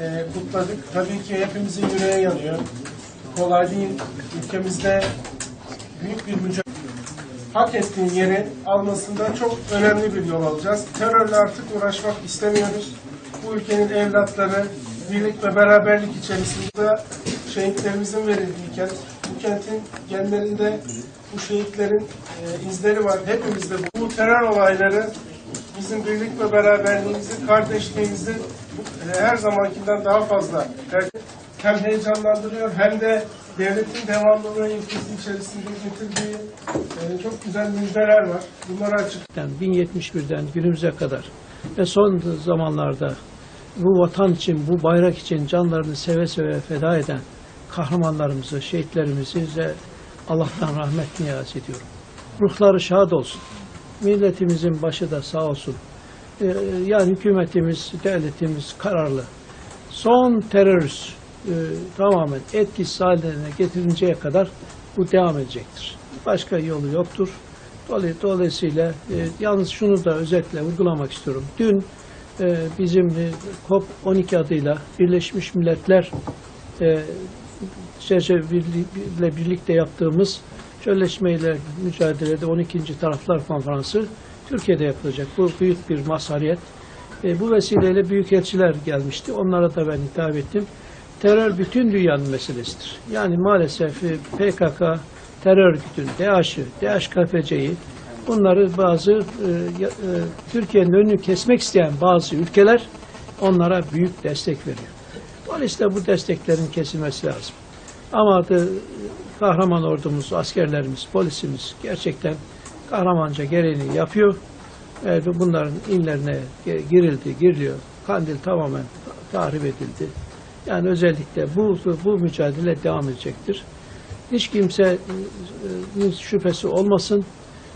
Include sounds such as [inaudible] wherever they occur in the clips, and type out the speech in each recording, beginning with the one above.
e, kutladık. Tabii ki hepimizin yüreği yanıyor. Kolay değil. Ülkemizde büyük bir mücadele hak ettiğin yeri almasında çok önemli bir yol alacağız. Terörle artık uğraşmak istemiyoruz. Bu ülkenin evlatları birlik ve beraberlik içerisinde şehitlerimizin verildiği kent. Bu kentin genlerinde bu şehitlerin e, izleri var. Hepimizde bu. terör olayları bizim birlik ve beraberliğimizi, kardeşliğimizi her zamankinden daha fazla hem heyecanlandırıyor hem de devletin devamlılığı ilkesi içerisinde getirdiği e, çok güzel müjdeler var. Bunları açık Yani 1071'den günümüze kadar ve son zamanlarda bu vatan için, bu bayrak için canlarını seve seve feda eden kahramanlarımızı, şehitlerimizi ve Allah'tan rahmet niyaz ediyorum. Ruhları şad olsun. Milletimizin başı da sağ olsun. Ee, yani hükümetimiz, devletimiz kararlı. Son terörist e, tamamen etkisiz haline getirinceye kadar bu devam edecektir. Başka yolu yoktur. Dolay- Dolayısıyla e, yalnız şunu da özetle vurgulamak istiyorum. Dün e, bizim e, COP12 adıyla Birleşmiş Milletler e, çerçevesiyle birlikte yaptığımız çölleşmeyle mücadelede 12. Taraflar Konferansı Türkiye'de yapılacak. Bu büyük bir mazhariyet. E, bu vesileyle büyükelçiler gelmişti. Onlara da ben hitap ettim. Terör bütün dünyanın meselesidir. Yani maalesef e, PKK, terör örgütünü, DAEŞ'ı, DHKPC'yi bunları bazı e, e, Türkiye'nin önünü kesmek isteyen bazı ülkeler onlara büyük destek veriyor. Dolayısıyla bu desteklerin kesilmesi lazım. Ama da, e, kahraman ordumuz, askerlerimiz, polisimiz gerçekten kahramanca gereğini yapıyor. Evet, bunların inlerine girildi, giriliyor. Kandil tamamen tahrip edildi. Yani özellikle bu bu mücadele devam edecektir. Hiç kimsenin şüphesi olmasın.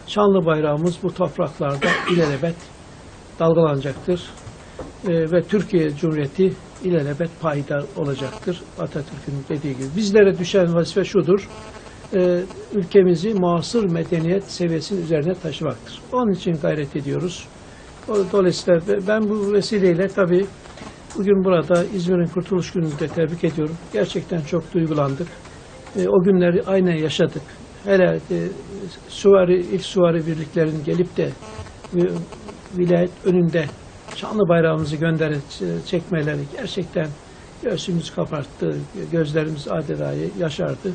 Şanlı bayrağımız bu topraklarda [coughs] ilelebet dalgalanacaktır. Ee, ve Türkiye Cumhuriyeti ilelebet payidar olacaktır. Atatürk'ün dediği gibi. Bizlere düşen vazife şudur. E, ülkemizi muasır medeniyet seviyesinin üzerine taşımaktır. Onun için gayret ediyoruz. Dolayısıyla be- ben bu vesileyle tabii bugün burada İzmir'in Kurtuluş Günü'nü de tebrik ediyorum. Gerçekten çok duygulandık. E, o günleri aynen yaşadık. Hele e, suvari, ilk suvari birliklerin gelip de e, vilayet önünde şanlı bayrağımızı gönderip e, çekmeleri gerçekten göğsümüzü kaparttı, gözlerimiz adeta yaşardı.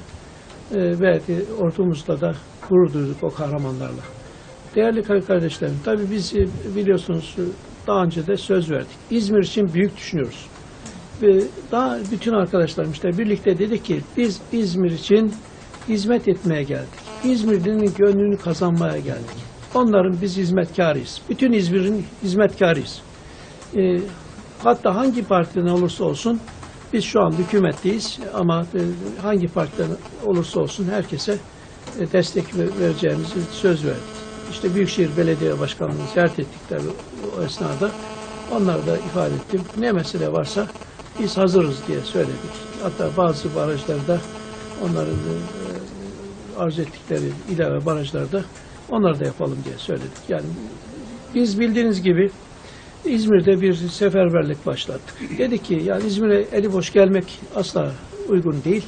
E, de ordumuzla da gurur duyduk o kahramanlarla. Değerli kardeşlerim, tabii biz e, biliyorsunuz e, daha önce de söz verdik. İzmir için büyük düşünüyoruz. Ve daha bütün arkadaşlarım işte birlikte dedik ki biz İzmir için hizmet etmeye geldik. İzmirli'nin gönlünü kazanmaya geldik. Onların biz hizmetkarıyız. Bütün İzmir'in hizmetkarıyız. E, hatta hangi partiden olursa olsun biz şu an hükümetteyiz ama e, hangi partiden olursa olsun herkese e, destek ver- vereceğimizi söz verdik. İşte Büyükşehir Belediye Başkanlığı'nı ziyaret ettik o esnada. Onları da ifade ettim. Ne mesele varsa biz hazırız diye söyledik. Hatta bazı barajlarda onların e, arzu ettikleri ilave barajlarda onları da yapalım diye söyledik. Yani biz bildiğiniz gibi İzmir'de bir seferberlik başlattık. Dedik ki yani İzmir'e eli boş gelmek asla uygun değil.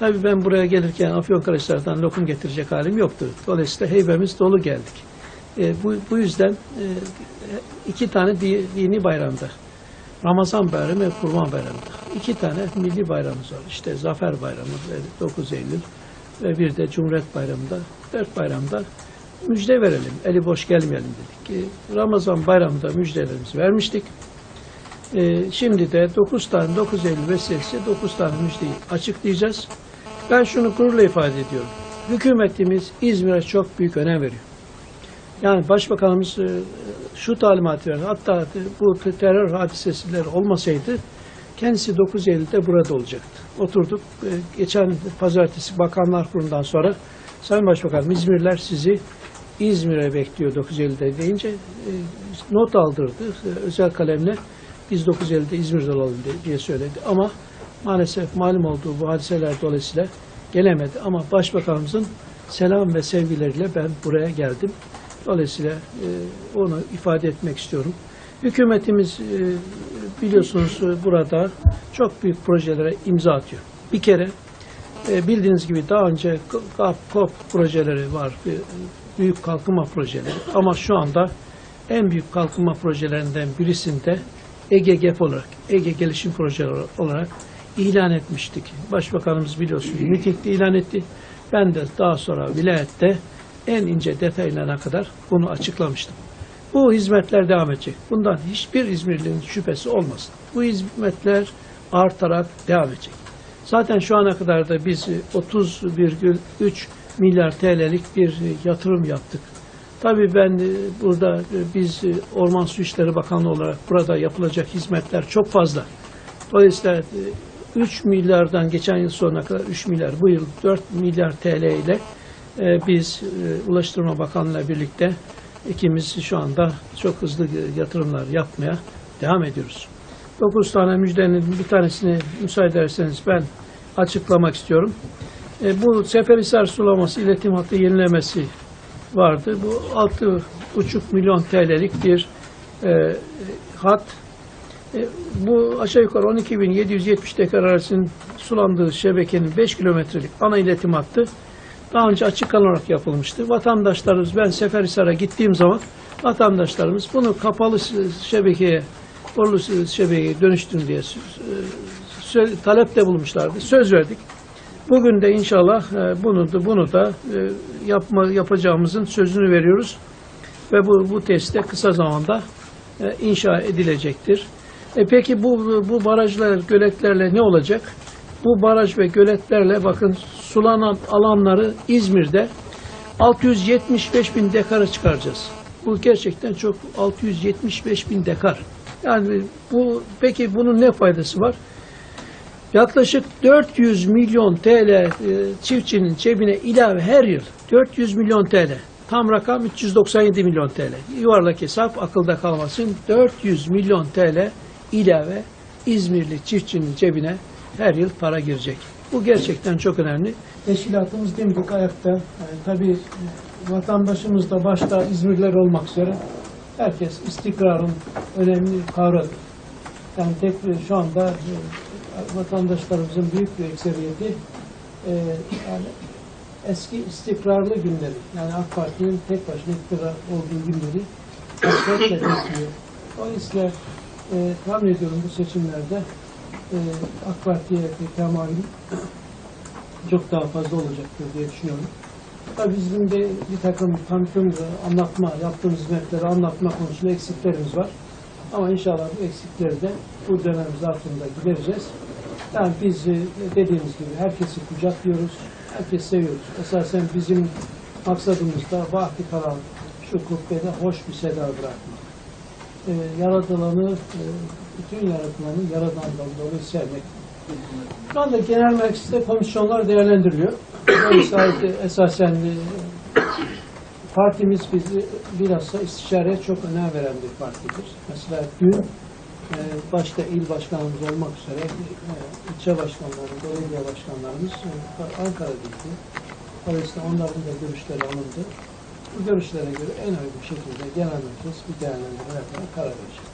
Tabii ben buraya gelirken Afyonkarahisar'dan lokum getirecek halim yoktu. Dolayısıyla heybemiz dolu geldik. E, bu, bu yüzden e, iki tane di- dini bayramda, Ramazan bayramı ve Kurban bayramında iki tane milli bayramımız var. İşte Zafer Bayramı ve 9 Eylül ve bir de Cumhuriyet Bayramı'nda, dört bayramda müjde verelim, eli boş gelmeyelim dedik. ki Ramazan bayramında müjdelerimizi vermiştik. Ee, şimdi de 9 tane 9 Eylül vesilesiyle 9 tane müjdeyi açıklayacağız. Ben şunu gururla ifade ediyorum. Hükümetimiz İzmir'e çok büyük önem veriyor. Yani Başbakanımız e, şu talimatı verdi. Hatta bu terör hadisesiler olmasaydı kendisi 9 Eylül'de burada olacaktı. Oturduk. e, Geçen pazartesi Bakanlar Kurulu'ndan sonra Sayın Başbakanım İzmirliler sizi İzmir'e bekliyor 9 Eylül'de deyince e, not aldırdı e, özel kalemle biz 9 Eylül'de İzmir'de olalım diye- söyledi. Ama maalesef malum olduğu bu hadiseler dolayısıyla gelemedi. Ama Başbakanımızın selam ve sevgileriyle ben buraya geldim. Dolayısıyla e, onu ifade etmek istiyorum. Hükümetimiz e, biliyorsunuz e, burada çok büyük projelere imza atıyor. Bir kere e, bildiğiniz gibi daha önce KOP projeleri var, e, büyük kalkınma projeleri. Ama şu anda en büyük kalkınma projelerinden birisinde Ege GEP olarak, Ege Gelişim Projeleri olarak ilan etmiştik. Başbakanımız biliyorsunuz mitingde ilan etti. Ben de daha sonra vilayette en ince detaylarına kadar bunu açıklamıştım. Bu hizmetler devam edecek. Bundan hiçbir İzmirli'nin şüphesi olmasın. Bu hizmetler artarak devam edecek. Zaten şu ana kadar da biz 30,3 milyar TL'lik bir yatırım yaptık. Tabii ben e, burada e, biz e, Orman Su İşleri Bakanlığı olarak burada yapılacak hizmetler çok fazla. Dolayısıyla e, 3 milyardan geçen yıl sonuna kadar 3 milyar, bu yıl 4 milyar TL ile e, biz e, Ulaştırma Bakanlığı ile birlikte ikimiz şu anda çok hızlı yatırımlar yapmaya devam ediyoruz. 9 tane müjdenin bir tanesini müsaade ederseniz ben açıklamak istiyorum. E, bu Seferihisar sulaması iletim hattı yenilemesi vardı. Bu 6,5 milyon TL'lik bir e, hat. E, bu aşağı yukarı 12.770 dekar arasının sulandığı şebekenin 5 kilometrelik ana iletim hattı daha önce açık olarak yapılmıştı. Vatandaşlarımız ben Seferihisar'a gittiğim zaman vatandaşlarımız bunu kapalı şebekeye borlu şebekeye dönüştürün diye sö- talepte bulmuşlardı. Söz verdik. Bugün de inşallah e, bunu da bunu da e, yapma yapacağımızın sözünü veriyoruz ve bu bu teste kısa zamanda e, inşa edilecektir. E peki bu bu barajlar, göletlerle ne olacak? Bu baraj ve göletlerle bakın sulanan alanları İzmir'de 675 bin dekara çıkaracağız. Bu gerçekten çok 675 bin dekar. Yani bu peki bunun ne faydası var? Yaklaşık 400 milyon TL e, çiftçinin cebine ilave her yıl 400 milyon TL. Tam rakam 397 milyon TL. Yuvarlak hesap akılda kalmasın. 400 milyon TL ilave İzmirli çiftçinin cebine her yıl para girecek. Bu gerçekten çok önemli. Teşkilatımız dimdik ayakta. Yani tabii e, vatandaşımız da başta İzmirliler olmak üzere herkes istikrarın önemli kavradı. Yani tek şu anda e, vatandaşlarımızın büyük bir ekseriyeti e, yani eski istikrarlı günleri yani AK Parti'nin tek başına iktidar olduğu günleri hasretle bekliyor. Dolayısıyla e, tahmin ediyorum bu seçimlerde e, AK Parti'ye temayül çok daha fazla olacaktır diye düşünüyorum. Tabii bizim de bir takım tanıtımda anlatma, yaptığımız hizmetleri anlatma konusunda eksiklerimiz var. Ama inşallah bu eksikleri de bu dönem zarfında gidereceğiz. Yani biz e, dediğimiz gibi herkesi kucaklıyoruz, herkesi seviyoruz. Esasen bizim maksadımız da vakti kalan şu kubbede hoş bir seda bırakmak. E, yaratılanı, e, bütün yaratılanı yaradandan dolayı sevmek. Şu anda genel mecliste komisyonlar değerlendiriliyor. Esasen e, partimiz bizi bilhassa istişareye çok önem veren bir partidir. Mesela dün e, başta il başkanımız olmak üzere e, ilçe başkanları, belediye başkanlarımız e, Ankara'daydı. Dolayısıyla onların da görüşleri alındı. Bu görüşlere göre en uygun şekilde genel meclis bir değerlendirme yaparak karar verecek.